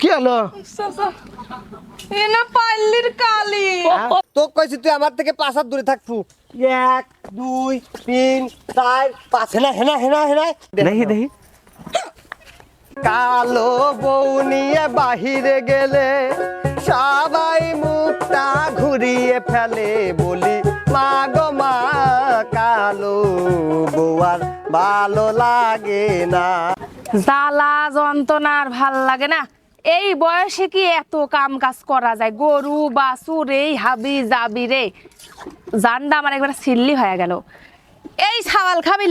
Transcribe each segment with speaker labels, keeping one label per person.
Speaker 1: কি হলো?
Speaker 2: পাল্লির কালি।
Speaker 1: তো কইছি তুই আমার থেকে পাঁচ হাত দূরে থাকব এক দুই তিন চার পাঁচ। হেনা হেনা হেনা হেনা।
Speaker 3: দেখি দেখি।
Speaker 1: কালো বউ নিয়ে বাহিরে গেলে সবাই মুখটা ঘুরিয়ে ফেলে বলি মা গো মা কালো বউয়ার ভালো লাগে না।
Speaker 2: জ্বালা যন্ত্রণার ভালো লাগে না? এই বয়সে কি এত কাম কাজ করা যায়? গরু, বাছুর, এই হাবি যাবি রে। জানডা আমার একবার সিল্লি হয়ে গেল। এই ছাওয়াল খাবি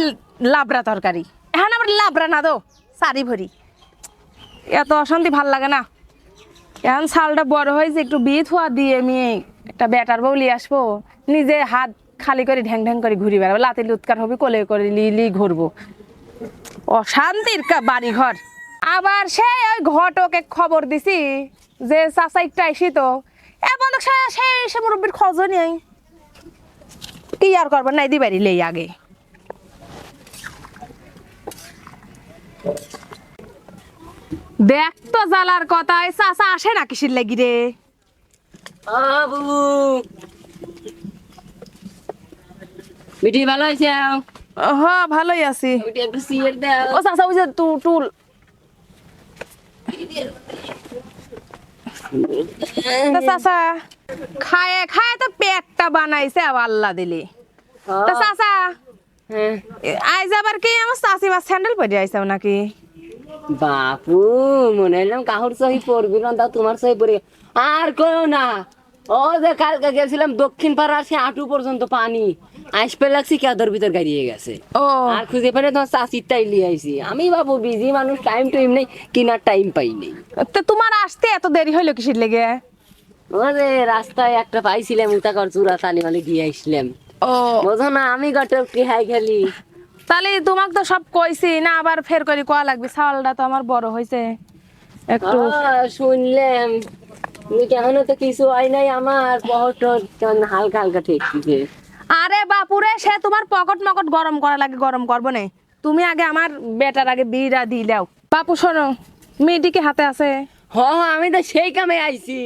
Speaker 2: লাবড়া তরকারি। এখন আবার লাবড়া না দো সারি ভরি। এত অশান্তি ভালো লাগে না। এখন শালটা বড় হয়েছে, একটু বিয়ে থুয়া দিয়ে আমি একটা ব্যাটার বউলি আসব। নিজে হাত খালি করে ঢ্যাং ঢ্যাং করে ঘুরি বেড়াবো। লাতি লুৎকার হবে, কোলে করে লি লি ঘুরবো। অশান্তির বাড়ি ঘর আবার সে ওই ঘটকে খবর দিছি যে তো। এখন তো সে মুরব্বীর খোঁজ কি আর নাই লেই আগে। দেখ তো জ্বালার কথা চাচা আসে না কিসির লাগি রে?
Speaker 4: বিটি ভালো আছে
Speaker 2: হ ভালোই আছি। ও চাচা ওই যে তু টুল। চাচা খায় খায় তো পেটটা বানাইছে আল্লাহ দিলি। তা চাচা
Speaker 4: হ্যাঁ।
Speaker 2: আইজ আবার কি আমার চাচি মাছ স্যান্ডেল পরে আইসাও নাকি?
Speaker 4: বাপু মনে হলাম কাহুর সহি পড়বি না তোমার সহি পড়ে আর কেউ না। ও যে কালকে গেছিলাম দক্ষিণ পাড়ার সে আটু পর্যন্ত পানি। আসপে লাগছি কেদর ভিতর গাড়িয়ে গেছে।
Speaker 2: ও।
Speaker 4: আর খুঁজে পেলে তোমার চাষির তাই লিয়ে আইছি। আমি বাবু বিজি মানুষ টাইম টাইম নেই কিনার টাইম পাই নেই।
Speaker 2: তো তোমার আসতে এত দেরি হইল কিসির লেগে?
Speaker 4: ওরে রাস্তায় একটা পাইছিলাম উতাকর চূড়া তালি মালি দিয়ে আসলাম।
Speaker 2: ও।
Speaker 4: বোঝো না আমি গটক কি হাই খেলি।
Speaker 2: তাহলে তোমাকে তো সব কইছি না আবার ফের করে কোয়া লাগবে? চাউলটা তো আমার বড় হয়েছে একটু
Speaker 4: শুনলাম। কেমন তো কিছু হয় নাই আমার বহুত হালকা হালকা ঠেকছে।
Speaker 2: আরে বাপুরে সে তোমার পকট মকট গরম করা লাগে গরম করব না। তুমি আগে আমার বেটার আগে বিড়া দিয়ে দাও। বাপু শোনো মেয়েটিকে হাতে আছে?
Speaker 4: হ আমি তো সেই কামে আইছি।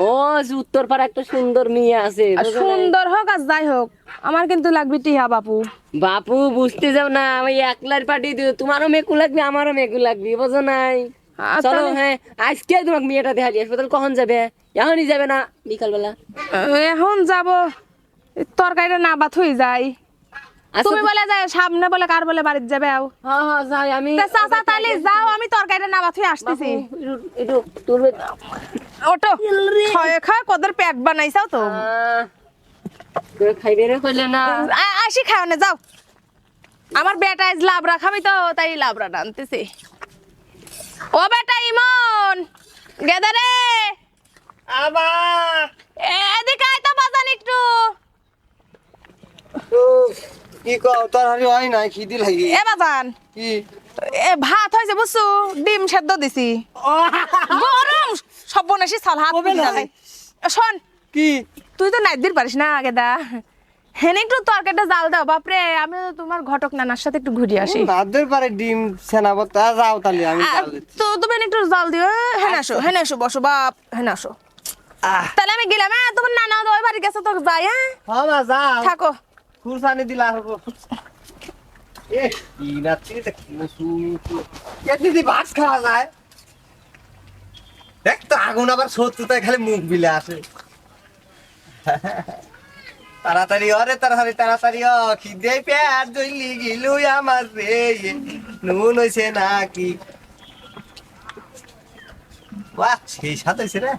Speaker 4: ও উত্তর পাড়া একটা সুন্দর মেয়ে আছে?
Speaker 2: সুন্দর হোক আর যাই হোক আমার কিন্তু লাগবে টিহা বাপু।
Speaker 4: বাপু বুঝতে যাও না আমি একলার পার্টি দিও তোমারও মেকু লাগবে আমারও মেকু লাগবে বুঝো নাই? চলো
Speaker 2: তাহলে-
Speaker 4: হ্যাঁ আজকে তোমাকে মেয়েটা দেখা দিয়ে তাহলে কখন যাবে? এখনই যাবে না বিকালবেলা।
Speaker 2: এখন যাব। তরকারিটা না বাত হয়ে যায়।
Speaker 4: আচ্ছা
Speaker 2: তুমি বলে যায় সামনে বলে কার বলে বাড়িতে যাবে আও।
Speaker 4: হ্যাঁ হ্যাঁ যাই আমি
Speaker 2: চাচা তাহলে যাও আমি তরকারিটা না বাত হয়ে আসতেছি।
Speaker 4: একটু- তুলবে
Speaker 2: ওটো খায় খায় কদের পেট বানাইছাও তো।
Speaker 4: খাইবে রে কইলে না।
Speaker 2: আসি খাও না যাও। আমার বেটা আজ লাবড়া খাবি তো তাই লাবড়া আনতেছি ও বেটা ইমন গেদারে
Speaker 1: আবা।
Speaker 2: এদিকে আয় তো বাজান একটু।
Speaker 1: কি কও তোর হারি হয় না খিদি লাগি
Speaker 2: এ বাজান
Speaker 1: কি?
Speaker 2: এ ভাত হয়েছে বুঝছ ডিম সেদ্ধ দিছি। গরম সব বনেছি সাল হাত
Speaker 1: নাই?
Speaker 2: যাবে। এ, শোন
Speaker 1: কি?
Speaker 2: তুই তো নাইট দিন পারিস না হেনে একটু তরকারিটা জাল দাও বাপরে আমি তোমার ঘটক নানার সাথে একটু ঘুরে আসি
Speaker 1: পারে ডিম সেনাবত আর যাও তাহলে আমি।
Speaker 2: তো তুমি একটু জল দিও হেনে আসো হেনে আসো বসো বাপ হেনে আসো তাহলে আমি গেলাম হ্যাঁ তোমার নানা ওই বাড়ি গেছে তো যাই হ্যাঁ থাকো।
Speaker 1: কুরসানি দিলা হব। এ, কি তে ভাত খাওয়া যায়। দেখ তো, আগুন আবার শত্রুতায় খালি মুখ বিলে আসে। তাড়াতাড়ি অরে তাড়াতাড়ি তাড়াতাড়ি অ খিদে পেট জইলি গিলু আমার রে। নুন হইছে নাকি? সেই সাথে রে।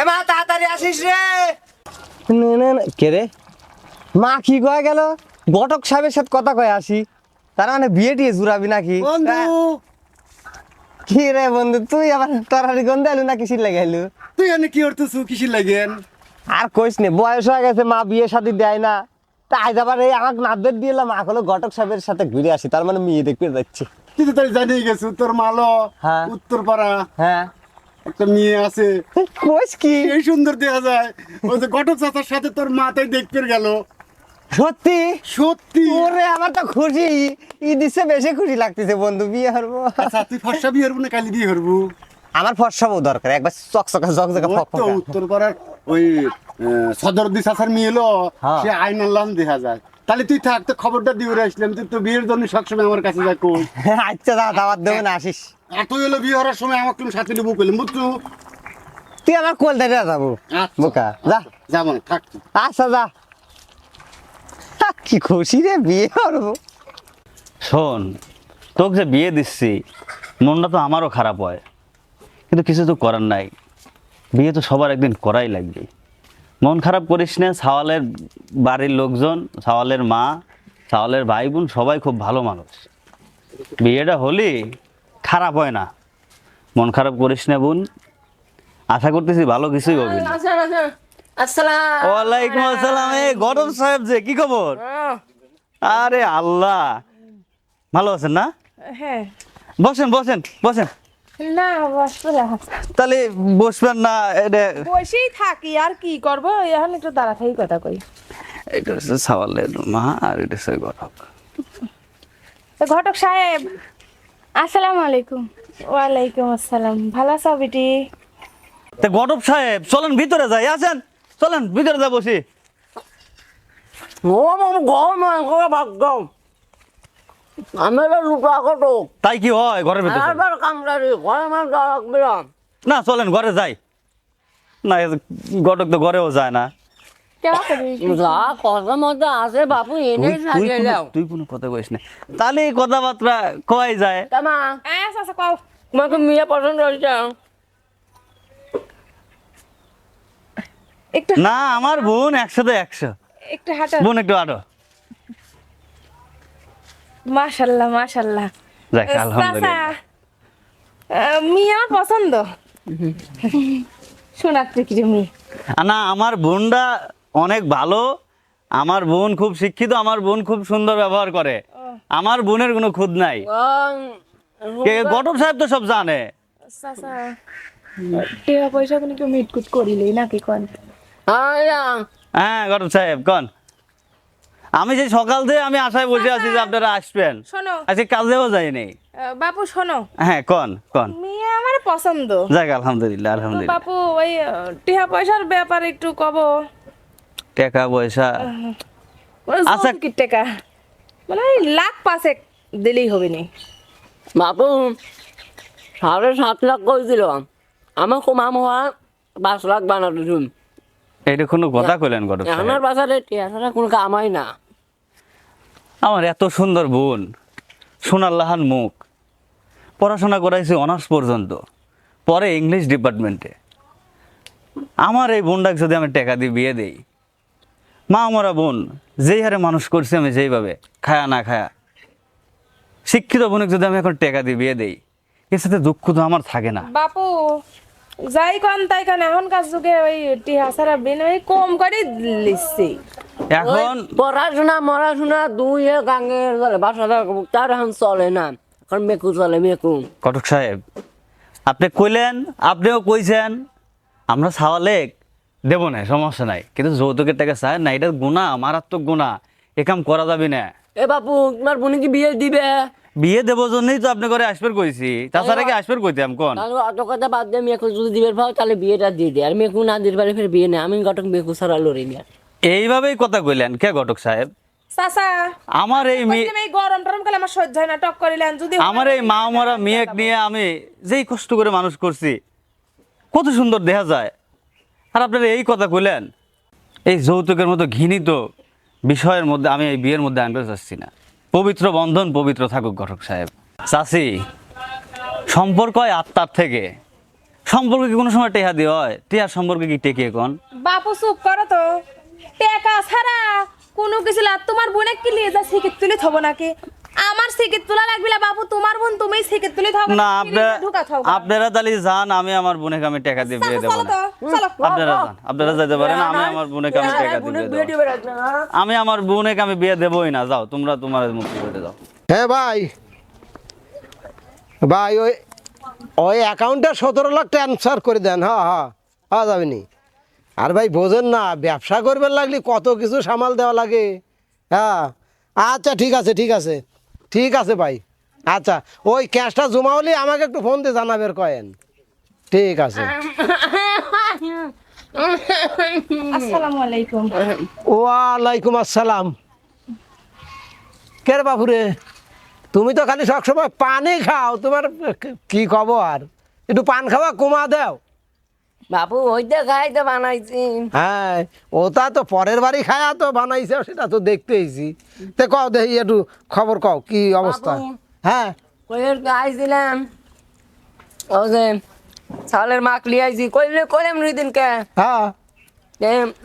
Speaker 1: এ মা, তাড়াতাড়ি আসিস রে। কে রে? মা কি কয়ে গেল? ঘটক সাহেবের সাথে কথা কয়ে আসি। তার মানে বিয়ে টিয়ে জুড়াবি নাকি? কি রে বন্ধু তুই আবার তরারি গন্ধে এলু না কিসির লেগে এলু?
Speaker 3: তুই এনে কি করতেছু? কিসির লাগেন
Speaker 1: আর কইস নে বয়স হয়ে গেছে মা বিয়ে শাদি দেয় না। তা আজ আবার এই আমাকে নাদের দিয়ে এলাম মা হলো ঘটক সাহেবের সাথে ঘুরে আসি তার মানে মেয়ে দেখতে যাচ্ছে।
Speaker 3: তুই তো তাই জানিয়ে গেছু তোর মালো
Speaker 1: হ্যাঁ।
Speaker 3: উত্তর পাড়া
Speaker 1: হ্যাঁ।
Speaker 3: একটা মেয়ে আছে।
Speaker 1: কইস কি?
Speaker 3: এই সুন্দর দেখা যায়। ওই যে ঘটক চাচার সাথে তোর মা তাই দেখতে গেল।
Speaker 1: সত্যি?
Speaker 3: সত্যি।
Speaker 1: ওরে আমার তো খুশি। ই দিচ্ছে বেশি খুশি লাগতেছে বন্ধু বিয়ে
Speaker 3: আচ্ছা তুই ফর্সা বিয়ে হরবো না কালি বিয়ে হরবো
Speaker 1: আমার ফর্সা বউ দরকার একবার চকচকা ফকফকা
Speaker 3: উত্তর পাড়ার ওই সদরদি চাচার মেয়ে এলো
Speaker 1: হ্যাঁ।
Speaker 3: সে আইন আল্লাহ দেখা যায়। তাহলে তুই থাক তো খবরটা দিয়ে আসলাম। তুই তো বিয়ের জন্য সবসময় আমার কাছে যা
Speaker 1: আচ্ছা দা দাওয়াত দেবো না আসিস।
Speaker 3: এত এলো বিয়ে হওয়ার সময় আমাকে তুমি সাথে নেব পেলাম বুঝছ?
Speaker 1: তুই আমার কোল ধরে যাব।
Speaker 3: আচ্ছা।
Speaker 1: বোকা যা।
Speaker 3: যাব না থাক
Speaker 1: আচ্ছা যা। কি খুশি রে বিয়ে করব।
Speaker 5: শোন তোকে যে বিয়ে দিচ্ছি মনটা তো আমারও খারাপ হয়। কিন্তু কিছু তো করার নাই। বিয়ে তো সবার একদিন করাই লাগবে। মন খারাপ করিস না সাওয়ালের বাড়ির লোকজন সাওয়ালের মা সাওয়ালের ভাই বোন সবাই খুব ভালো মানুষ। বিয়েটা হলি খারাপ হয় না। মন খারাপ করিস না বোন। আশা করতেছি ভালো কিছুই হবে।
Speaker 4: আসেন আসসালাম।
Speaker 5: ওয়ালাইকুম আসসালাম। এই গরম সাহেব যে কি খবর? আরে আল্লাহ। ভালো আছেন না?
Speaker 2: হ্যাঁ।
Speaker 5: বসেন বসেন বসেন।
Speaker 2: না বসবো না।
Speaker 5: তাহলে বসবেন না এটা
Speaker 2: বসেই থাকি আর কি করব? এখন একটু তাড়াতাড়ি কথা কই।
Speaker 5: এটা হচ্ছে সাওয়ালের মা আর এটা হচ্ছে
Speaker 2: তো ঘটক সাহেব। আসসালামু আলাইকুম। ওয়ালাইকুম আসসালাম। ভালো আছো বেটি?
Speaker 5: তা গরব সাহেব চলেন ভিতরে যাই আছেন চলেন ভিতরে যা বসি।
Speaker 4: গম গম গম গম আমি লুটা কত?
Speaker 5: তাই কি হয় ঘরের ভিতরে? না। চলেন ঘরে যাই। না গটক তো ঘরেও যায় না।
Speaker 4: আছে বাপু এনে
Speaker 5: তুই- তুই
Speaker 4: সাজিয়ে
Speaker 5: কোনো-
Speaker 4: দাও।
Speaker 5: তুই কোনো কথা কইস না। তাহলে এই কথাবার্তা কয় যায়?
Speaker 4: তামা
Speaker 2: আচ্ছা কও।
Speaker 4: তোমাকে মেয়ে পছন্দ হয়েছে।
Speaker 2: একটু
Speaker 5: না আমার বোন একশোতে একশো।
Speaker 2: একটু হাঁটো
Speaker 5: বোন একটু আরও
Speaker 2: মাশাল্লাহ মাশাল্লাহ।
Speaker 5: যাক আলহামদুলিল্লাহ।
Speaker 2: মেয়ে আমার পছন্দ। শোনাচ্ছে কি মেয়ে।
Speaker 5: না আমার বোনটা অনেক ভালো। আমার বোন খুব শিক্ষিত আমার বোন খুব সুন্দর ব্যবহার করে। আমার বোনের কোনো খুদ নাই। কে গটব সাহেব তো সব জানে।
Speaker 2: টেয়া পয়সা কোনো কেউ মিটকুট করিলেই নাকি কন?
Speaker 5: হ্যাঁ গটব সাহেব কন। আমি যে সকাল থেকে আমি আশায় বসে আছি যে আপনারা আসবেন।
Speaker 2: শোনো।
Speaker 5: আজকে কাজেও যাইনি।
Speaker 2: বাপু শোনো।
Speaker 5: হ্যাঁ কন কন।
Speaker 2: মেয়ে আমার পছন্দ।
Speaker 5: যাক আলহামদুলিল্লাহ আলহামদুলিল্লাহ।
Speaker 2: বাপু ওই টিহা পয়সার ব্যাপারে একটু কব।
Speaker 5: টাকা পয়সা। আচ্ছা।
Speaker 2: কি টাকা। মানে ওই লাখ পাঁচেক দিলেই হবে নি।
Speaker 4: বাপু সাড়ে সাত লাখ করে দিল আমার কমাম হওয়া পাঁচ লাখ বানাতে তুমি
Speaker 5: এটা কোনো কথা কইলেন গটব
Speaker 4: আমার বাসারে টিয়া কোনো কামাই না।
Speaker 5: আমার এত সুন্দর বোন সোনার লাহান মুখ। পড়াশোনা করাইছে অনার্স পর্যন্ত পরে ইংলিশ ডিপার্টমেন্টে আমার এই বোনটাকে যদি আমি টাকা দিয়ে বিয়ে দেই মা আমারা বোন যেই হারে মানুষ করছি আমি যেইভাবে খায়া না খায়া। শিক্ষিত বোনকে যদি আমি এখন টেকা দিয়ে বিয়ে দেই এর সাথে দুঃখ তো আমার থাকে না।
Speaker 2: বাপু যাই কন তাই কন এখনকার যুগে ওই টিহা ছাড়া বিনিময় কম করে লিখছি
Speaker 5: এখন
Speaker 4: ওই পড়াশোনা মরাশোনা দুই এ গাঙ্গের চলে বাসা তার এখন চলে না। এখন মেকু চলে মেকু।
Speaker 5: কটক সাহেব আপনি কইলেন আপনিও কইছেন আমরা সাওয়ালেক। দেব না সমস্যা নাই। কিন্তু যৌতুকের টাকা চাই না এটা গুণা মারাত্মক গুণা এ কাম করা যাবে না।
Speaker 4: এ বাপু তোমার বোনে কি বিয়ে দিবে?
Speaker 5: বিয়ে দেবো জন্যই তো আপনি করে আসবের কইছি তাছাড়া কি আসবের কইতাম কোন?
Speaker 4: তাহলে অত কথা বাদ দিয়ে মেকু যদি দিবে পাও তাহলে বিয়েটা দিয়ে দে। আর মেকু না দিতে পারে ফের বিয়ে নেই। আমি গটক মেকু ছাড়া লড়ি না।
Speaker 5: এইভাবেই কথা কইলেন। কে ঘটক সাহেব?
Speaker 2: চাচা
Speaker 5: আমার এই মেয়ে
Speaker 2: গরম টরম কালে আমার সহ্য হয় না। টক করিলেন যদি
Speaker 5: আমার এই মা মরা মেয়েক নিয়ে আমি যেই কষ্ট করে মানুষ করছি কত সুন্দর দেখা যায়। আর আপনারা এই কথা কইলেন, এই যৌতুকের মতো ঘৃণিত বিষয়ের মধ্যে আমি এই বিয়ের মধ্যে আনতে চাচ্ছি না। পবিত্র বন্ধন পবিত্র থাকুক ঘটক সাহেব। চাষি সম্পর্ক হয় আত্মার থেকে। সম্পর্কে কি কোনো সময় টেহা দিয়ে হয়? টেহার সম্পর্কে কি টেকে কোন
Speaker 2: বাপু, চুপ করো তো। টাকা ছাড়া কোনো কিছু তোমার বোনে কি লিয়ে যা সিকিট তুলে থব নাকি? আমার সিকিট তোলা লাগবে না বাপু তোমার বোন তুমি সিকিট তুলে থব
Speaker 5: না আপনারা
Speaker 2: ঢুকা থব
Speaker 5: আপনারা তাহলে যান আমি আমার আমি টাকা দিয়ে বিয়ে দেবো আপনারা যান আপনারা যেতে পারেন আমি আমার আমি টাকা দিয়ে দেবো। আমি আমার আমি বিয়ে দেবই না যাও তোমরা তোমার মুক্তি করে যাও
Speaker 6: হ্যাঁ ভাই। ভাই ওই ওই অ্যাকাউন্টে সতেরো লাখ ট্রান্সফার করে দেন হ্যাঁ হ্যাঁ হ্যাঁ যাবেনি। আর ভাই বোঝেন না ব্যবসা করবার লাগলে কত কিছু সামাল দেওয়া লাগে। হ্যাঁ। আচ্ছা ঠিক আছে ঠিক আছে। ঠিক আছে ভাই। আচ্ছা ওই ক্যাশটা জমা হলে আমাকে একটু ফোন দিয়ে জানাবের কয়েন। ঠিক আছে। ওয়ালাইকুম আসসালাম। কে রে বাপুরে তুমি তো খালি সবসময় পানি খাও তোমার কি খবর? একটু পান খাওয়া কমা দাও।
Speaker 4: বাপু ওইটা খাইতে বানাইছি।
Speaker 6: হ্যাঁ ওটা তো পরের বাড়ি খায়া তো বানাইছে সেটা তো দেখতে এসেছি তে কও দেখি একটু খবর কও কি অবস্থা?
Speaker 4: বাবু।
Speaker 6: হ্যাঁ।
Speaker 4: কইলের আইছিলাম। ও যে চালের মাক লিয়াইছি কইলে কইলাম রুদিন কে
Speaker 6: হ্যাঁ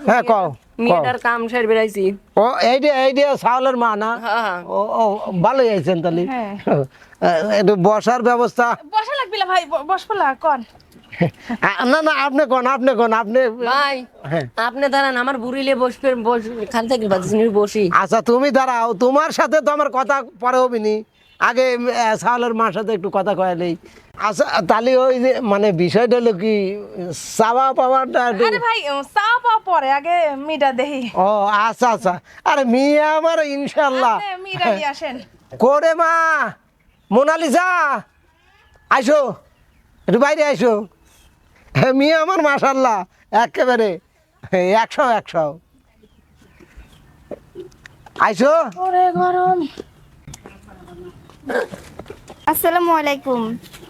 Speaker 6: হ্যাঁ, কও।
Speaker 4: মেয়েটার কাম সেরে বেড়াইছি।
Speaker 6: ও এই যে এই যে চাউলের মা না?
Speaker 4: হ্যাঁ
Speaker 6: ও ও ভালোই আইছেন তাহলে।
Speaker 2: হ্যাঁ।
Speaker 6: একটু বসার ব্যবস্থা।
Speaker 2: বসা লাগবে ভাই ব- বসবলা কন।
Speaker 6: না না আপনি কোন আপনি কোন আপনি
Speaker 4: ভাই
Speaker 6: হ্যাঁ।
Speaker 4: আপনি দাঁড়ান আমার বুড়িলে বসবে খান থেকে বসি।
Speaker 6: আচ্ছা তুমি দাঁড়াও তোমার সাথে তো আমার কথা পরে হবি নি আগে আহ, সাওলের মার সাথে একটু কথা কয়ালেই আচ্ছা তাহলে ওই যে মানে বিষয়টা হলো কি চাওয়া পাওয়াটা
Speaker 2: আরে ভাই চা পাওয়া পরে আগে মিটা দেহি
Speaker 6: ও আচ্ছা আচ্ছা। আরে মেয়ে আমার ইনশাল্লাহ
Speaker 2: মিটা নিয়ে আসেন।
Speaker 6: করে মা মোনালিসা আইসো একটু বাইরে আইসো। মেয়ে আমার মাশাল্লাহ একেবারে একশো একশো। আইসো।
Speaker 2: ওরে গরম।
Speaker 7: আসসালামু আলাইকুম।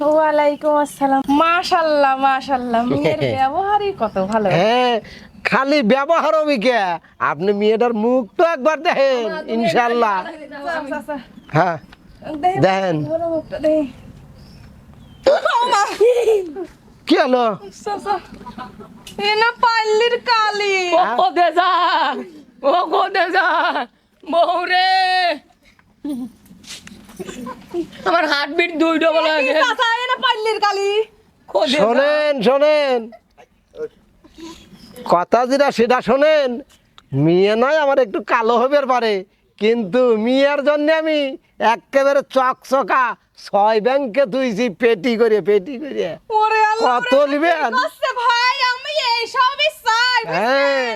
Speaker 2: ওয়ালাইকুম আসসালাম। মাশাল্লাহ মাশাল্লাহ মেয়ের ব্যবহারই কত ভালো।
Speaker 6: হ্যাঁ খালি ব্যবহার হবে কে আপনি মেয়েটার মুখ তো একবার দেখেন ইনশাল্লাহ
Speaker 2: আচ্ছা, আচ্ছা।
Speaker 6: হ্যাঁ দেখেন। কি হলো।
Speaker 2: এ না পাল্লির কালি।
Speaker 4: ও কোদে যা? ও কোদে যা? বউরে আমার হার্টবিট দুই ডবল হয়ে গেছে।
Speaker 2: চাচা এ না পাল্লির কালি?
Speaker 4: কোদে
Speaker 6: শোনেন শোনেন। কথা যেটা সেটা শোনেন। মেয়ে নয় আমার একটু কালো হবে পারে। কিন্তু মেয়ের জন্য আমি একেবারে চকচকা ছয় ব্যাংকে তুইছি পেটি করে পেটি করে।
Speaker 2: ওরে আল্লাহ
Speaker 6: কত নিবেন?
Speaker 2: কষ্ট ভাই? আমি এই সবই চাই
Speaker 6: এই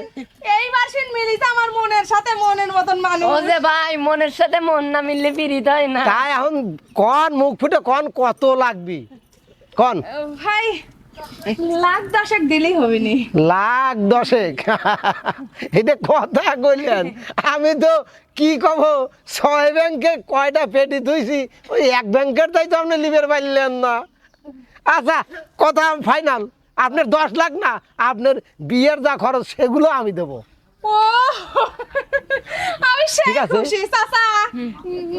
Speaker 2: এইবার সিন মিলিতে আমার মনের সাথে মনের মতন
Speaker 4: ও
Speaker 2: মানুষ
Speaker 4: যে ভাই মনের সাথে মন না মিললে পিরিত হয় না।
Speaker 6: তাই এখন কোন মুখ ফুটে কোন কত লাগবি? কোন।
Speaker 2: ভাই লাখ দশেক দিলেই হবে নি
Speaker 6: লাখ দশেক? এটা কথা কইলেন। আমি তো কি কব ছয় ব্যাংকে কয়টা পেটি ধুইছি ওই এক ব্যাংকের তাই তো আপনি লিবের পাইলেন না। আচ্ছা কথা ফাইনাল। আপনার দশ লাখ না আপনার বিয়ের যা খরচ সেগুলো আমি দেবো।
Speaker 2: ও আমি সেই খুশি চাচা।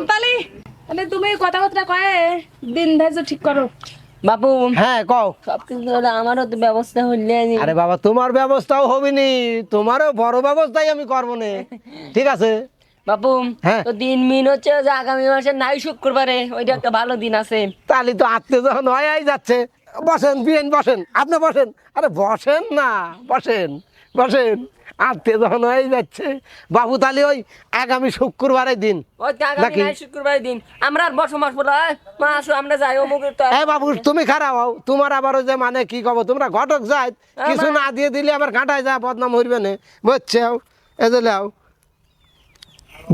Speaker 2: তাহলে তুমি কথাবার্তা কয়ে দিন ধার্য ঠিক করো।
Speaker 4: বাবু
Speaker 6: হ্যাঁ কও।
Speaker 4: সব কিছু হলে আমারও তো ব্যবস্থা হইলে
Speaker 6: আরে বাবা তোমার ব্যবস্থাও হবে নি তোমারও বড় ব্যবস্থাই আমি করব নে। ঠিক আছে?
Speaker 4: বাবু
Speaker 6: হ্যাঁ।
Speaker 4: তো দিন মিন হচ্ছে যে আগামী মাসে নাই শুক্রবারে। ওইটা একটা ভালো দিন আছে।
Speaker 6: তাহলে তো আত্মীয় যখন হয়ে যাচ্ছে। বসেন বিয়েন বসেন। আপনি বসেন। আরে বসেন না বসেন বসেন। আত্মীয় যখন হয়ে যাচ্ছে বাবু তাহলে ওই আগামী শুক্রবারের দিন
Speaker 4: শুক্রবারের দিন। আমরা আর মা আসো আমরা যাই অমুকের তো
Speaker 6: এই বাবু তুমি খারাপ হও তোমার আবার যে মানে কি কব তোমরা ঘটক যাই কিছু না দিয়ে দিলে আবার কাঁটায় যায় বদনাম হইবে না। বুঝছে এদের লাও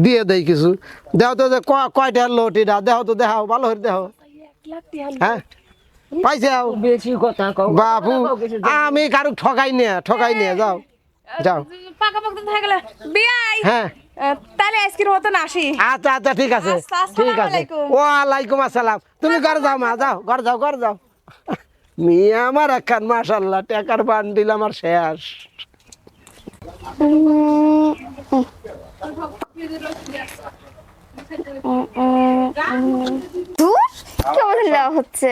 Speaker 6: দিয়ে দেই কিছু। দেও তো যে কয়টা লোটিটা দেহ তো দেখাও ভালো হয়ে দেহ হ্যাঁ? পাইছে
Speaker 4: বেশি কথা কও
Speaker 6: বাবু আমি কারও ঠকাই নিয়ে ঠকাই নিয়ে যাও। যাও।
Speaker 2: পাকা পাকা হয়ে গেলে। বিয়াই।
Speaker 6: হ্যাঁ।
Speaker 2: তাহলে আজকের মতন আসি।
Speaker 6: আচ্ছা আচ্ছা ঠিক আছে।
Speaker 2: আচ্ছা,
Speaker 6: ঠিক আছে। ওয়ালাইকুম আসসালাম। তুমি ঘর যাও মা যাও ঘর যাও ঘর যাও। মেয়ে আমার একখান মাশাল্লাহ টাকার বান্ডিল আমার শেষ।
Speaker 7: কেমন হচ্ছে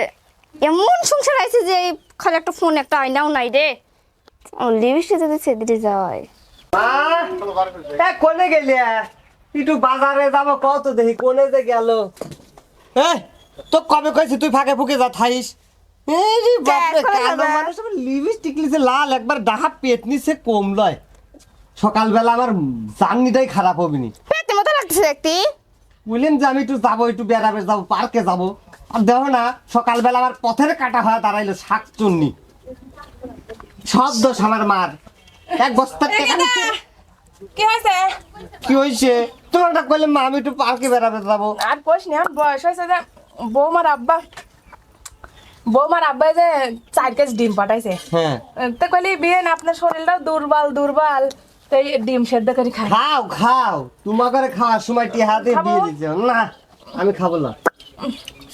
Speaker 7: এমন সংসার আছে যে এই খালি একটা ফোন একটা আয়নাও নাই রে। লিপস্টিক যদি সেদিকে যায়
Speaker 1: এ কোনে গেলি? একটু বাজারে যাব কত দেখি কোনে যে গেল? হ্যাঁ তো কবে কইছি তুই ফাঁকে ফুকে যা থাইস। এই রে বাপরে কালো মানুষ লিপস্টিক লিছে লাল একবার ডাহা পেট নিছে কম লয়। সকালবেলা আমার জার্নিটাই খারাপ হবে নি
Speaker 7: মতো লাগতেছে একটি?
Speaker 1: বললেন যে আমি একটু যাব একটু বেড়াবে যাব পার্কে যাব। আর দেখো না সকালবেলা আমার পথের কাটা হয়ে দাঁড়াইলো শাক চুন্নি সব দোষ আমার মার। এক বস্তার টাকা নিচ্ছে
Speaker 2: কি হয়েছে
Speaker 1: কি হয়েছে তোমার একটা কইলে মা আমি একটু পার্কে বেড়াতে যাব।
Speaker 2: আর কোশ নি বয়স হয়েছে যে বৌমার আব্বা। বৌমার আব্বাই যে চার কেজি ডিম পাঠাইছে।
Speaker 1: হ্যাঁ।
Speaker 2: তো কইলি বিয়ে না আপনার শরীরটাও দুর্বল দুর্বল। তো ডিম সেদ্ধ করে খাই
Speaker 1: খাও খাও। তোমাকে খাওয়ার সময় দিয়ে
Speaker 2: খাব?
Speaker 1: দিয়ে দিচ্ছে না আমি খাব না।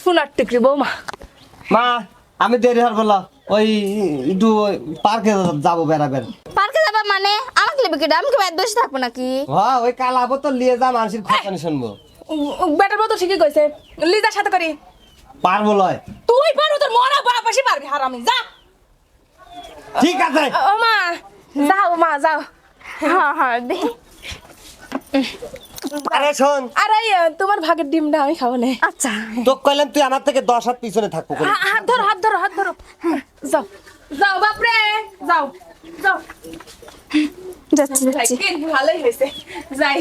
Speaker 2: সোনার টিকরি বৌমা।
Speaker 1: মা আমি দেরি হওয়ার বলা। ওই একটু পার্কে যাব বেড়াবেন
Speaker 7: পার্কে যাবা মানে? আমাকে লেবে কেটে আমি কি বাইরে বসে থাকব নাকি?
Speaker 1: হ্যাঁ ওই কাল আবো তো লিয়ে যা মানুষের খোঁচানি শুনব।
Speaker 2: বেটার মতো ঠিকই কইছে। লিজার সাথে করি।
Speaker 1: পারব লয়।
Speaker 2: তুই পারো তোর মরা বাপ বেশি পারবি হারামি। যা।
Speaker 1: ঠিক আছে।
Speaker 2: ও মা যাও মা যাও।
Speaker 7: হ্যাঁ হ্যাঁ দেখি
Speaker 1: আরে শোন।
Speaker 2: আর তোমার ভাগের ডিমটা আমি খাব না।
Speaker 7: আচ্ছা।
Speaker 1: তো কইলাম তুই আমার থেকে হাত পিছনে থাকব
Speaker 2: হাত ধরো হাত ধরো হাত ধরো। যাও। যাও বাপরে! যাও যাও।
Speaker 7: যাচ্ছি যাচ্ছি।
Speaker 2: ভালোই হয়েছে। যাই।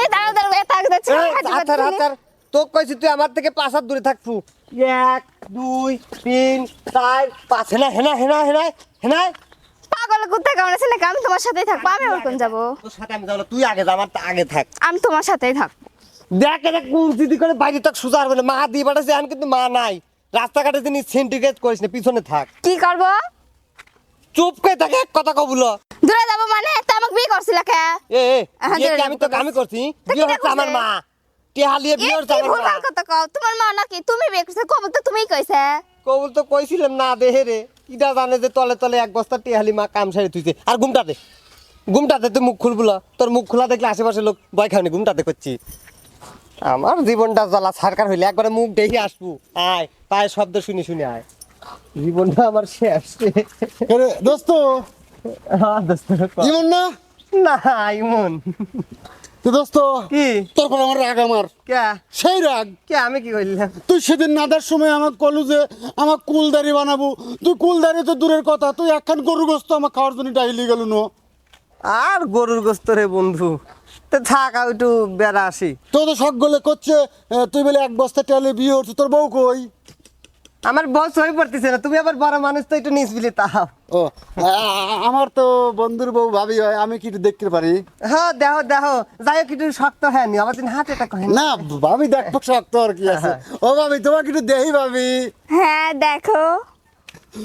Speaker 7: এই দাঁড়াও দাঁড়াও এত আগে যাচ্ছি।
Speaker 1: হাতার হাতার তো কইছি তুই আমার থেকে পাঁচ হাত দূরে থাকব এক দুই তিন চার পাঁচ। হেনা হেনা হেনা হেনা হেনা
Speaker 7: পাগল কুত্তা কেমন আছে আমি তোমার সাথেই থাকব? আমি ওর কোন যাব?
Speaker 1: তোর সাথে আমি যাব তুই আগে যা আমার আগে থাক।
Speaker 7: আমি তোমার সাথেই থাকব।
Speaker 1: দেখ এটা কোন দিদি করে বাইরে তক সোজা হবে না মা দিয়ে পাঠাচ্ছে আমি কিন্তু মা নাই। রাস্তাঘাটে তিনি সেন্টিগ্রেট করিস না পিছনে থাক।
Speaker 7: কি করব?
Speaker 1: চুপ করে থাকে এক কথা কবুল
Speaker 7: দূরে যাব মানে? তা আমাকে বিয়ে করছিল কে?
Speaker 1: এ এ, আমি তো। আমি করছি? বিয়ে হচ্ছে আমার মা। টেহালিয়ে বিয়ে হচ্ছে আমার মা।
Speaker 7: কথা কও? তোমার মা নাকি তুমি বিয়ে করছ? কবল তো তুমিই কইছে।
Speaker 1: কবুল তো কইছিলাম না দেহে রে। কিটা জানে যে তলে তলে এক বস্তা টেহালি মা কাম সারি তুইছে আর ঘুমটাতে ঘুমটাতে তুই মুখ খুলবুলা। তোর মুখ খোলা দেখলে আশেপাশে লোক ভয় খাওনি ঘুমটাতে করছি। আমার জীবনটা জ্বালা সরকার হইলে একবারে মুখ দেখে আসব। আয় পায়ে শব্দ শুনি শুনি আয়। জীবনটা আমার শেষ
Speaker 3: আরে দোস্ত।
Speaker 1: হ্যাঁ, দোস্ত।
Speaker 3: ইমন না?
Speaker 1: না ইমন।
Speaker 3: তো দোস্ত
Speaker 1: কি?
Speaker 3: তারপর আমার রাগ আমার।
Speaker 1: কে?
Speaker 3: সেই রাগ?
Speaker 1: কে? আমি কি
Speaker 3: তুই সেদিন নাদার সময় কলু যে আমার কুলদারি বানাবো। তুই কুলদারি তো দূরের কথা তুই একখান গরু গোস্ত আমার খাওয়ার জন্য ডাইলি গেল নো
Speaker 1: আর গরুর গোস্ত রে বন্ধু তো থাক একটু বেড়া আসি।
Speaker 3: তো তো গলে করছে তুই বলে এক বস্তা টেলে বিয়ে হচ্ছে তোর বউ কই?
Speaker 1: আমার বয়স হয়ে পড়তেছে না তুমি আবার বড় মানুষ তো একটু নিসবিলি তাও
Speaker 3: ও আ- আ- আমার তো বন্ধুর বউ ভাবি হয় আমি কি একটু দেখতে পারি?
Speaker 1: হ্যাঁ দেখো দেখো যাই হোক একটু শক্ত হ্যাঁ নি আমার দিন হাতে টাকা হয়
Speaker 3: না। ভাবি দেখব শক্ত আর কি আছে। ও ভাবি তোমাকে একটু দেহি ভাবি।
Speaker 7: হ্যাঁ দেখো।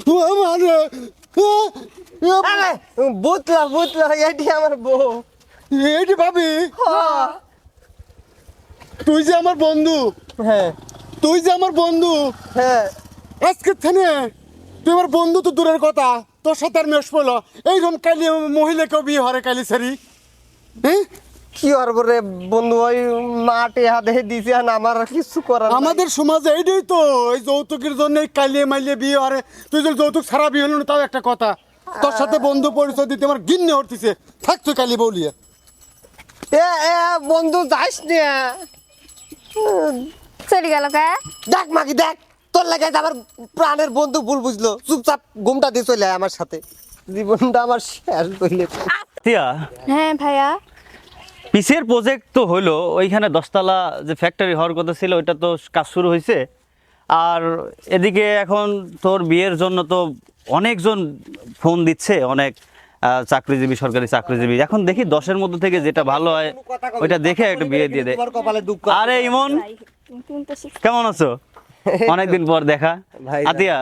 Speaker 3: ও আমার
Speaker 1: আরে বুতলা বুতলা এটি আমার বউ।
Speaker 3: এইটি ভাবি। তুই যে আমার বন্ধু।
Speaker 1: হ্যাঁ।
Speaker 3: তুই যে আমার বন্ধু।
Speaker 1: হ্যাঁ।
Speaker 3: আজকে থানে তুই আমার বন্ধু তো দূরের কথা তোর সাথে আর মেশ পড়ল। এইরকম কালি মহিলাকেও বিয়ে হরে কালি সারি হ্যাঁ?
Speaker 1: কি আর রে বন্ধু ওই মাটি হাতে দিয়েছে আর আমার আর কিছু করার
Speaker 3: আমাদের সমাজে এইটাই তো এই যৌতুকের জন্য এই কালিয়ে মাইলিয়ে বিয়ে হরে তুই যদি যৌতুক ছাড়া বিয়ে হলো না তাও একটা কথা। তোর সাথে বন্ধু পরিচয় দিতে আমার গিন্নে হরতিছে। থাক তুই কালি বলিয়ে
Speaker 1: এ এ বন্ধু যাইস না।
Speaker 7: চলে গেল কে?
Speaker 1: দেখ মাকি দেখ। তোর লাগে আমার প্রাণের বন্ধু ভুল বুঝলো চুপচাপ ঘুমটা দিয়ে চলে আয় আমার সাথে। জীবনটা আমার শেষ করলে।
Speaker 5: তিয়া
Speaker 7: হ্যাঁ ভাইয়া।
Speaker 5: পিসের প্রজেক্ট তো হলো ওইখানে দশতলা যে ফ্যাক্টরি হওয়ার কথা ছিল ওইটা তো কাজ শুরু হয়েছে আর এদিকে এখন তোর বিয়ের জন্য তো অনেকজন ফোন দিচ্ছে অনেক আহ, চাকরিজীবী সরকারি চাকরিজীবী। এখন দেখি দশের মধ্যে থেকে যেটা ভালো হয় ওইটা দেখে একটা বিয়ে দিয়ে দে।
Speaker 1: তোমার কপালে দুঃখ
Speaker 5: আরে ইমন! কেমন আছো? অনেকদিন পর দেখা। আতিয়া?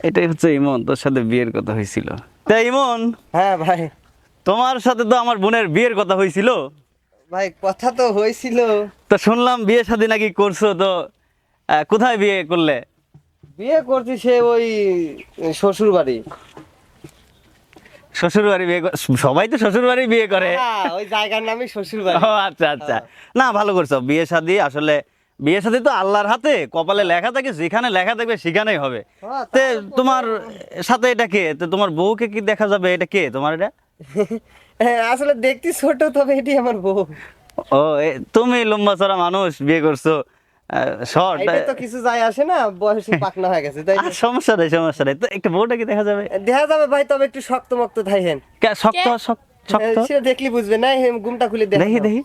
Speaker 5: এটাই হচ্ছে ইমন তোর সাথে বিয়ের কথা হয়েছিল তা ইমন
Speaker 1: হ্যাঁ ভাই।
Speaker 5: তোমার সাথে তো আমার বোনের বিয়ের কথা হয়েছিল
Speaker 1: ভাই কথা তো হয়েছিল
Speaker 5: তো শুনলাম বিয়ে শাদী নাকি করছ তো কোথায় বিয়ে করলে?
Speaker 1: বিয়ে করছি সে ওই শ্বশুর বাড়ি
Speaker 5: শ্বশুর বাড়ি বিয়ে কর- সবাই তো শ্বশুর বাড়ি বিয়ে করে।
Speaker 1: হ্যাঁ, ওই জায়গার নামই শ্বশুর বাড়ি
Speaker 5: ও আচ্ছা আচ্ছা। না ভালো করছ। বিয়ে শাদী আসলে বিয়ে শাদী তো আল্লাহর হাতে কপালে লেখা থাকে যেখানে লেখা থাকবে সেখানেই হবে। তে তোমার সাথে এটা কে? তো তোমার বউকে কি দেখা যাবে? এটা কে? তোমার এটা?
Speaker 1: আসলে দেখতে ছোট তবে এটি আমার বউ।
Speaker 5: ও তুমি লম্বা চড়া মানুষ বিয়ে করছ। শর্ট
Speaker 1: এটা তো কিছু যায় আসে না বয়স পাকনা হয়ে গেছে তাই
Speaker 5: সমস্যা নেই সমস্যা নেই। তো একটা বউটা কি দেখা যাবে?
Speaker 1: দেখা যাবে ভাই তবে একটু শক্ত মক্ত থাইহেন
Speaker 5: শক্ত শক্ত শক্ত?
Speaker 1: সে দেখলি বুঝবে না হেম ঘুমটা খুলে দেখি
Speaker 5: দেখি দেখি।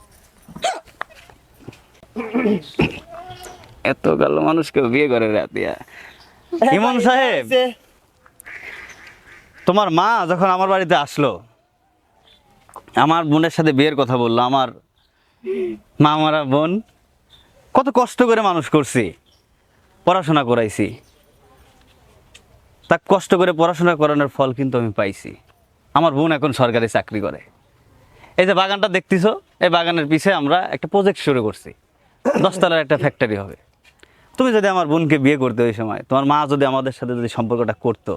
Speaker 5: এত কালো মানুষ কেউ বিয়ে করে রাতিয়া ইমন সাহেব, তোমার মা যখন আমার বাড়িতে আসলো, আমার বোনের সাথে বিয়ের কথা বলল, আমার মামারা বোন, কত কষ্ট করে মানুষ করছি, পড়াশোনা করাইছি। তা কষ্ট করে পড়াশোনা করানোর ফল কিন্তু আমি পাইছি। আমার বোন এখন সরকারি চাকরি করে। এই যে বাগানটা দেখতেছো, এই বাগানের পিছে আমরা একটা প্রজেক্ট শুরু করছি। দশতলার একটা ফ্যাক্টরি হবে তুমি যদি আমার বোনকে বিয়ে করতে ওই সময় তোমার মা যদি আমাদের সাথে যদি সম্পর্কটা করতো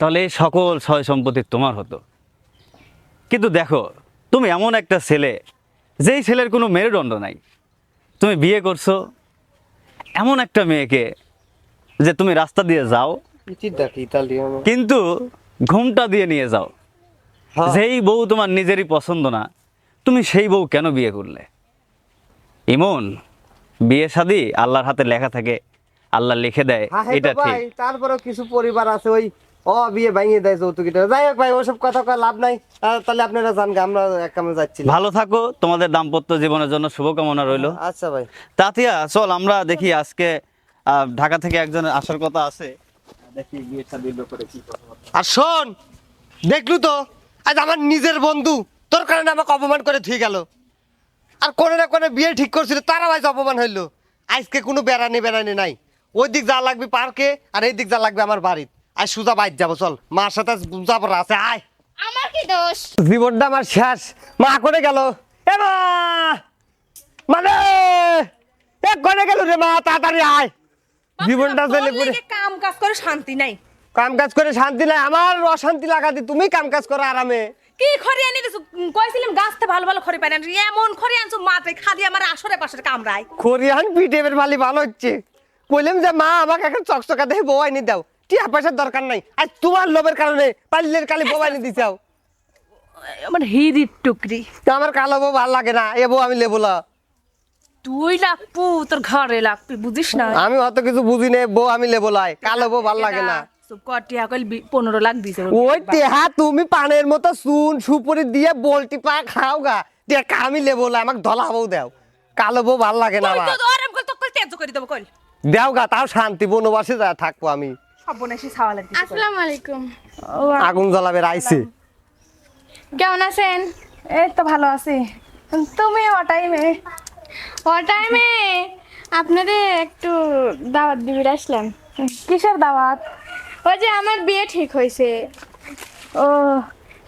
Speaker 5: তাহলে সকল সয় সম্পত্তি তোমার হতো কিন্তু দেখো তুমি এমন একটা ছেলে যেই ছেলের কোনো মেরুদণ্ড নাই তুমি বিয়ে করছ এমন একটা মেয়েকে যে তুমি রাস্তা দিয়ে যাও? কিন্তু ঘুমটা দিয়ে নিয়ে যাও
Speaker 1: হ্যাঁ।
Speaker 5: যেই বউ তোমার নিজেরই পছন্দ না তুমি সেই বউ কেন বিয়ে করলে ইমন বিয়ে শাদি আল্লাহর হাতে লেখা থাকে আল্লাহ লিখে দেয়
Speaker 1: হ্যাঁ, হ্যাঁ
Speaker 5: এটা ঠিক
Speaker 1: ভাই তারপরেও কিছু পরিবার আছে ওই ও বিয়ে ভাঙিয়ে দেয় যৌতুকিটা। যাই হোক ভাই ওসব কথা কয়ে লাভ নাই। তাহলে আপনারা গে, আমরা এক কামে যাচ্ছি।
Speaker 5: ভালো থাকো তোমাদের দাম্পত্য জীবনের জন্য শুভকামনা রইল।
Speaker 1: আচ্ছা ভাই।
Speaker 5: তাতিয়া চল আমরা দেখি আজকে আহ, ঢাকা থেকে একজন আসার কথা আছে। দেখি বিয়ে শাদির ব্যাপারে কি কথা
Speaker 1: আর শোন দেখলু তো আজ আমার নিজের বন্ধু তোর কারণে আমাকে অপমান করে থুই গেল। আর কোনে না কোনে বিয়ে ঠিক করছিল তারা ভাই অপমান হইল। আজকে কোনো বেড়ানি বেড়ানি নাই ওই দিক যা লাগবে পার্কে আর এই দিক যা লাগবে আমার বাড়ির। আজ সুজা বাইর যাব চল। মার সাথে যাব আছে আয়।
Speaker 7: আমার কি দোষ?
Speaker 1: জীবনটা আমার শেষ। মা করে গেল? এ মা! মানে! এ করে গেল রে মা? তাড়াতাড়ি আয়। জীবনটা চলে পুরে
Speaker 2: কাম কাজ করে শান্তি নাই।
Speaker 1: কাম কাজ করে শান্তি নাই আমার অশান্তি লাগাতে তুমি কাম কাজ করো আরামে।
Speaker 2: কি খড়ি আনি দিছো? কইছিলাম গাছতে ভালো ভালো খড়ি পাই না এমন খড়ি আনছো মাতে খাদি আমার আসরে পাশের কামড়ায়
Speaker 1: কোরিয়ান পিটেবের মালি ভালো হচ্ছে। কইলাম যে মা আমাকে এখন চকচকা দেখে বউ আইনি দাও। টিয়া পয়সার দরকার নাই। আজ তোমার লোভের কারণে পাল্লের কালি বউ আইনি দিছাও
Speaker 2: আমার হিরির টুকরি।
Speaker 1: তো আমার কালো বউ ভালো লাগে না। এ বউ আমি লেবো না
Speaker 2: তুই লাগবু তোর ঘরে লাগবি বুঝিস না?
Speaker 1: আমি অত কিছু বুঝি নে বউ আমি লেবো লাই। কালো বউ ভালো লাগে না।
Speaker 2: পনেরো লাখ দিছে
Speaker 1: ওই তেহা তুমি পানের মতো চুন সুপুরি দিয়ে বলটি পা খাও গা। টেকা আমি লেবো আমাকে ধলা বউ দাও। কালো বউ ভালো লাগে না আমার
Speaker 2: আরাম কল তো কল তেজ করে দেবো কল
Speaker 1: দেও গা তাও শান্তি বনবাসে যা থাকব আমি।
Speaker 2: সব বনেছি ছাওয়া লাগবে
Speaker 7: আসসালামু আলাইকুম।
Speaker 1: আগুন জ্বলাবে
Speaker 7: কেমন আছেন?
Speaker 2: এই তো ভালো আছি। তুমি ও টাইমে
Speaker 7: ও টাইমে আপনাদের একটু দাওয়াত দিবির আসলাম।
Speaker 2: কিসের দাওয়াত?
Speaker 7: ওই যে আমার বিয়ে ঠিক হয়েছে।
Speaker 2: ও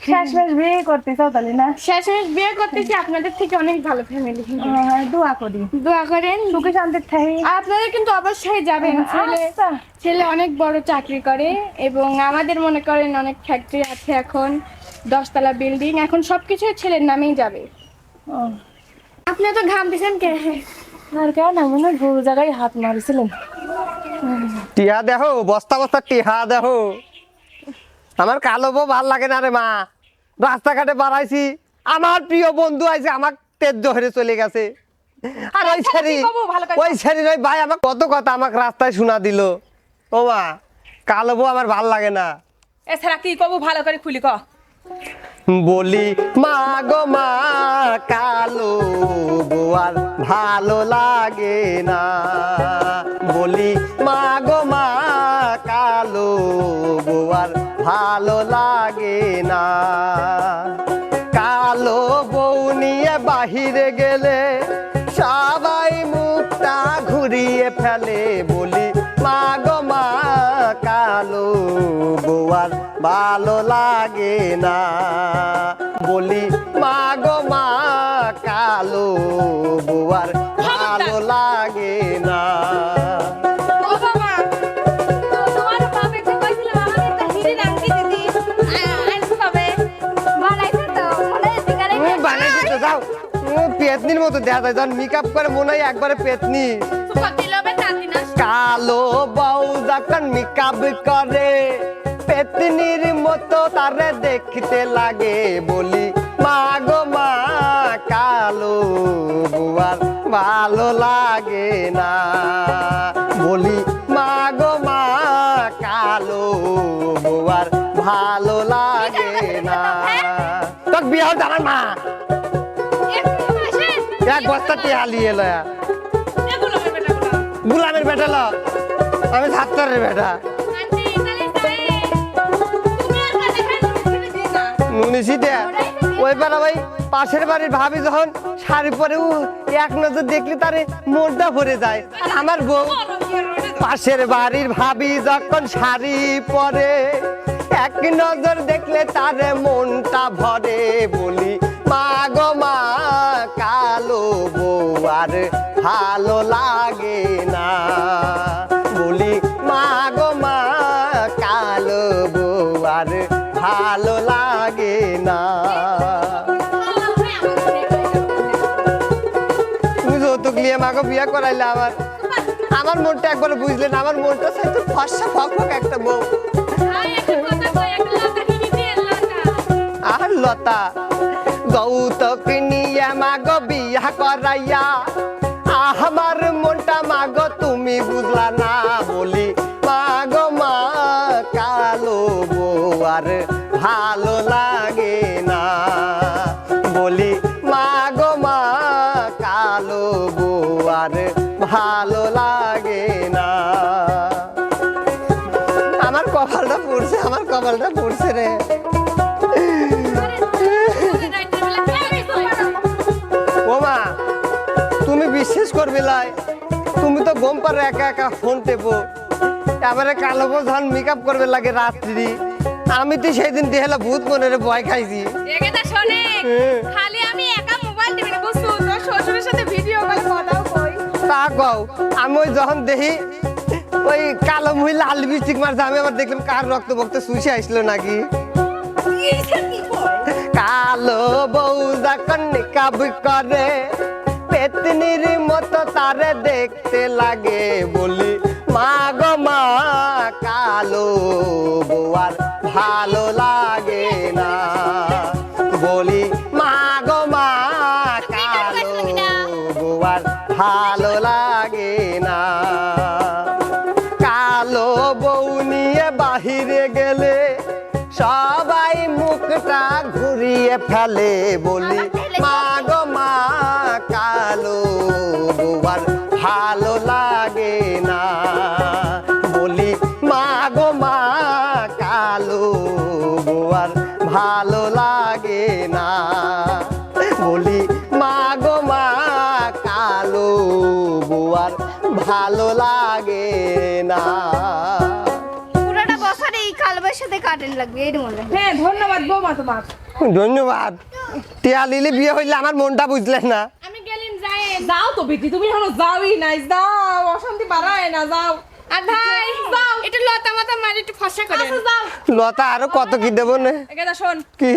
Speaker 2: শেষ মেশ বিয়ে করতেছ তাহলে না?
Speaker 7: শেষমেশ বিয়ে করতেছি আপনাদের থেকে অনেক ভালো ফ্যামিলি
Speaker 2: হ্যাঁ, দোয়া করি।
Speaker 7: দোয়া করেন।
Speaker 2: সুখে শান্তির
Speaker 7: আর আপনারা কিন্তু অবশ্যই যাবেন। ছেলে
Speaker 2: আচ্ছা।
Speaker 7: ছেলে অনেক বড় চাকরি করে এবং আমাদের মনে করেন অনেক ফ্যাক্টরি আছে এখন দশতলা বিল্ডিং এখন সবকিছু ছেলের নামেই যাবে। আপনি তো ঘাম দিছেন কে?
Speaker 2: আর কেন মনে ভুল জায়গায় হাত মারিছিলেন।
Speaker 1: টিহা দেখো বস্তা বস্তা টিহা দেখো। আমার কালো বউ ভালো লাগে না রে মা। রাস্তাঘাটে বাড়াইছি আমার প্রিয় বন্ধু আইছে আমার তেজ হেরে চলে গেছে। আর ওই
Speaker 2: করব?
Speaker 1: ওই ছেড়ি ওই ভাই আমার কত কথা আমাকে রাস্তায় শোনা দিল। ও মা কালো বউ আমার ভালো লাগে না।
Speaker 2: এছাড়া কি কবু? ভালো করে খুলি ক।
Speaker 1: বলি, মা গো মা, কালো বোয়ার ভালো লাগে না। বলি, মা গো মা, কালো বোয়ার ভালো লাগে না। কালো বউ নিয়ে বাহিরে গেলে সবাই মুখটা ঘুরিয়ে ফেলে বউয়ার ভালো লাগে না। বলি মা গো মা কালো বউয়ার ভালো লাগে না। যাও। পেতনির মতো দেখা যায়। যখন মেকআপ করে মনে হয় একবারে পেতনি। কালো বউ যখন মেকআপ করে পেতনির মতো তারে দেখতে লাগে বলি মা গো মা কালো বুয়ার ভালো লাগে না। বলি মা গো মা কালো বুয়ার ভালো লাগে না। তোর বিয়ে হচ্ছে আমার মা। এক বস্তা
Speaker 2: আমার বেটা গুলো
Speaker 1: গুলামের বেটা ল আমি ছাত্রের বেটা। দে। ওই পাড়া ভাই পাশের বাড়ির ভাবি যখন শাড়ি পরে ও এক নজর দেখলে তারে মনটা ভরে যায়। আর আমার বউ, পাশের বাড়ির ভাবি যখন শাড়ি পরে, এক নজর দেখলে তারে মনটা ভরে বলি, মা গো মা, কালো বউ, আর ভালো লাগে না। মাকে বিয়ে করাইলে আমার আমার মনটা একবার বুঝলেন আমার মনটা চাই তো ফর্সা ফক ফক একটা বউ। আর লতা গৌতক নিয়ে মাগো বিয়া করাইয়া আমার মনটা মাগো তুমি বুঝলা না বলি মাগো মা কালো বউ আর ভালো বিশ্বাস করবে লাই। তুমি তো গম পারো একা একা ফোন টেপো। এবারে কালো ধান মেকআপ করবে লাগে রাত্রি। আমি তো সেই দিন দেহেলা ভূত মনের ভয় খাইছি।
Speaker 2: শোনে খালি আমি একা মোবাইল টিপি না বুঝছ? তোর শ্বশুরের সাথে ভিডিও কল কথাও কই?
Speaker 1: তা কও আমি ওই যখন দেখি ওই কালো মুই লাল লিপস্টিক মারছে আমি আবার দেখলাম কার রক্ত বক্ত শুষে আসলো নাকি। কালো বউ যখন নিকাব করে মতো তারে দেখতে লাগে বলি মা গো মা কালো বোয়ার ভালো ভালো লাগে না।
Speaker 7: পুরোটা বছর এই কালবের সাথে কাটেন লাগবে এর মনে হ্যাঁ।
Speaker 2: ধন্যবাদ বৌমা তোমার।
Speaker 1: ধন্যবাদ। টিয়া লিলে বিয়ে হইলে আমার মনটা বুঝলেন না।
Speaker 2: আমি গেলিম যাই। যাও তো বেটি তুমি এখনও যাওই নাই। যাও অশান্তি বাড়ায় না যাও। আর ভাই যাও। একটু লতা মাতা মারি একটু ফসা করে। যাও।
Speaker 1: লতা আরও কত কি দেবো না?
Speaker 2: একেদা শোন।
Speaker 1: কি?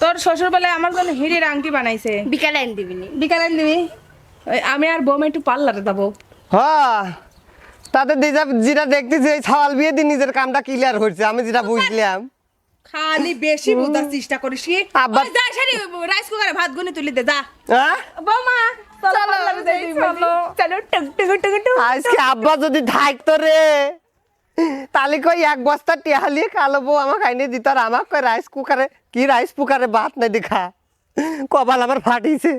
Speaker 2: তোর শ্বশুর বেলায় আমার জন্য হিরের আংটি বানাইছে।
Speaker 7: বিকালে এনে দিবিনি।
Speaker 2: বিকালে দিবি? আমি আর বৌমা একটু পার্লারে যাব।
Speaker 1: হ্যাঁ তাতে যেটা যেটা দেখতেছি এই সওয়াল বিয়ে দিয়ে নিজের কামটা ক্লিয়ার হয়েছে আমি যেটা বুঝলাম।
Speaker 2: খালি বেশি বোঝার চেষ্টা করিস
Speaker 1: আব্বা-
Speaker 2: যা সারি রাইস কুকারে ভাত গুনে তুলি দে যা।
Speaker 1: হ্যাঁ
Speaker 2: বৌমা চলো পার্লারে যাই চলো। চলো টুক টুক টুক টুক
Speaker 1: আজকে আব্বা যদি থাকতো রে তাহলে কই এক বস্তা টেহালিয়ে কালো বউ আমাকে আইনে দিত আর আমাকে কই রাইস কুকারে কি রাইস কুকারে ভাত নাই দেখা। কপাল আমার ফাটিছে।